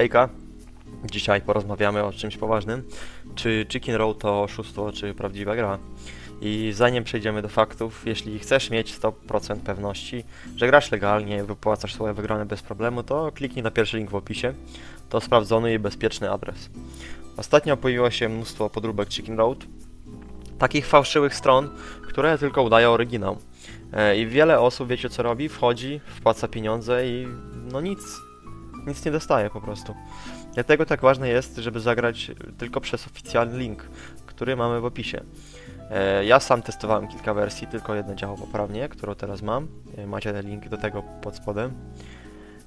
Hejka, dzisiaj porozmawiamy o czymś poważnym. Czy Chicken Roll to oszustwo, czy prawdziwa gra? I zanim przejdziemy do faktów, jeśli chcesz mieć 100% pewności, że grasz legalnie, wypłacasz swoje wygrane bez problemu, to kliknij na pierwszy link w opisie. To sprawdzony i bezpieczny adres. Ostatnio pojawiło się mnóstwo podróbek Chicken Road, takich fałszywych stron, które tylko udają oryginał. E, I wiele osób, wiecie co robi? Wchodzi, wpłaca pieniądze i no nic, nic nie dostaje po prostu. Dlatego tak ważne jest, żeby zagrać tylko przez oficjalny link, który mamy w opisie. E, Ja sam testowałem kilka wersji, tylko jedna działa poprawnie, którą teraz mam. E, Macie link do tego pod spodem.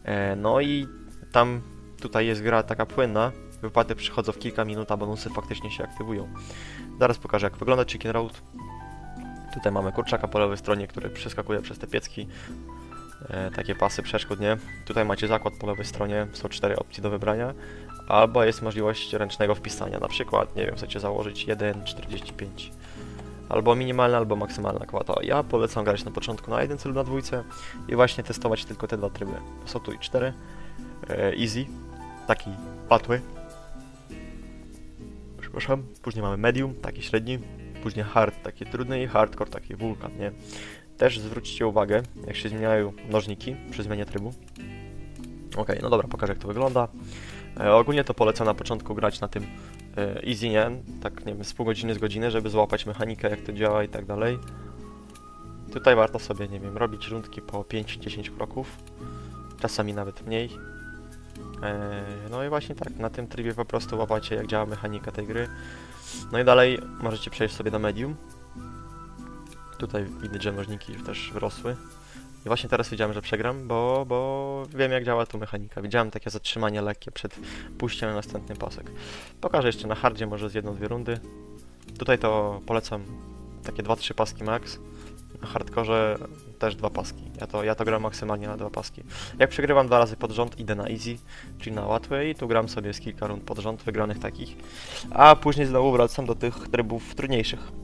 E, No i tam tutaj jest gra taka płynna. Wypłaty przychodzą w kilka minut, a bonusy faktycznie się aktywują. Zaraz pokażę jak wygląda Chicken Road. Tutaj mamy kurczaka po lewej stronie, który przeskakuje przez te piecki. E, takie pasy przeszkód, nie? Tutaj macie zakład po lewej stronie, są cztery opcje do wybrania. Albo jest możliwość ręcznego wpisania, na przykład, nie wiem, chcecie założyć 1,45. Albo minimalna, albo maksymalna kwota. Ja polecam grać na początku na jedynce lub na dwójce i właśnie testować tylko te dwa tryby. Są tu i cztery. E, easy, taki łatwy. Przepraszam. Później mamy medium, taki średni. Później hard, taki trudny i hardcore, taki wulkan, nie? Też zwróćcie uwagę, jak się zmieniają mnożniki przy zmianie trybu. Okej, no dobra, pokażę jak to wygląda. E, ogólnie to polecam na początku grać na tym e, easy, nie? Tak, nie wiem, z pół godziny, z godziny, żeby złapać mechanikę, jak to działa i tak dalej. Tutaj warto sobie, nie wiem, robić rundki po 5-10 kroków. Czasami nawet mniej. E, no i właśnie tak, na tym trybie po prostu łapacie, jak działa mechanika tej gry. No i dalej możecie przejść sobie do medium. Tutaj widać, że mnożniki już też wyrosły. I właśnie teraz wiedziałem, że przegram, bo, bo wiem jak działa tu mechanika. Widziałem takie zatrzymanie lekkie przed pójściem na następny pasek. Pokażę jeszcze na hardzie może z jedną, dwie rundy. Tutaj to polecam takie 2-3 paski max. Na hardkorze też dwa paski. Ja to, ja to gram maksymalnie na dwa paski. Jak przegrywam dwa razy pod rząd, idę na easy, czyli na łatwe i tu gram sobie z kilka rund pod rząd, wygranych takich. A później znowu wracam do tych trybów trudniejszych.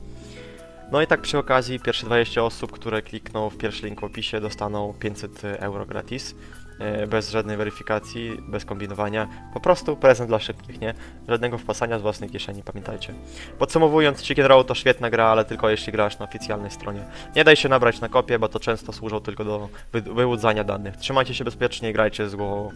No i tak przy okazji pierwsze 20 osób, które klikną w pierwszy link w opisie dostaną 500 euro gratis. e, Bez żadnej weryfikacji, bez kombinowania. Po prostu prezent dla szybkich, nie? Żadnego wpasania z własnej kieszeni, pamiętajcie. Podsumowując, Chicken Roll to świetna gra, ale tylko jeśli grasz na oficjalnej stronie. Nie daj się nabrać na kopię, bo to często służą tylko do wy wyłudzania danych. Trzymajcie się bezpiecznie i grajcie z głową.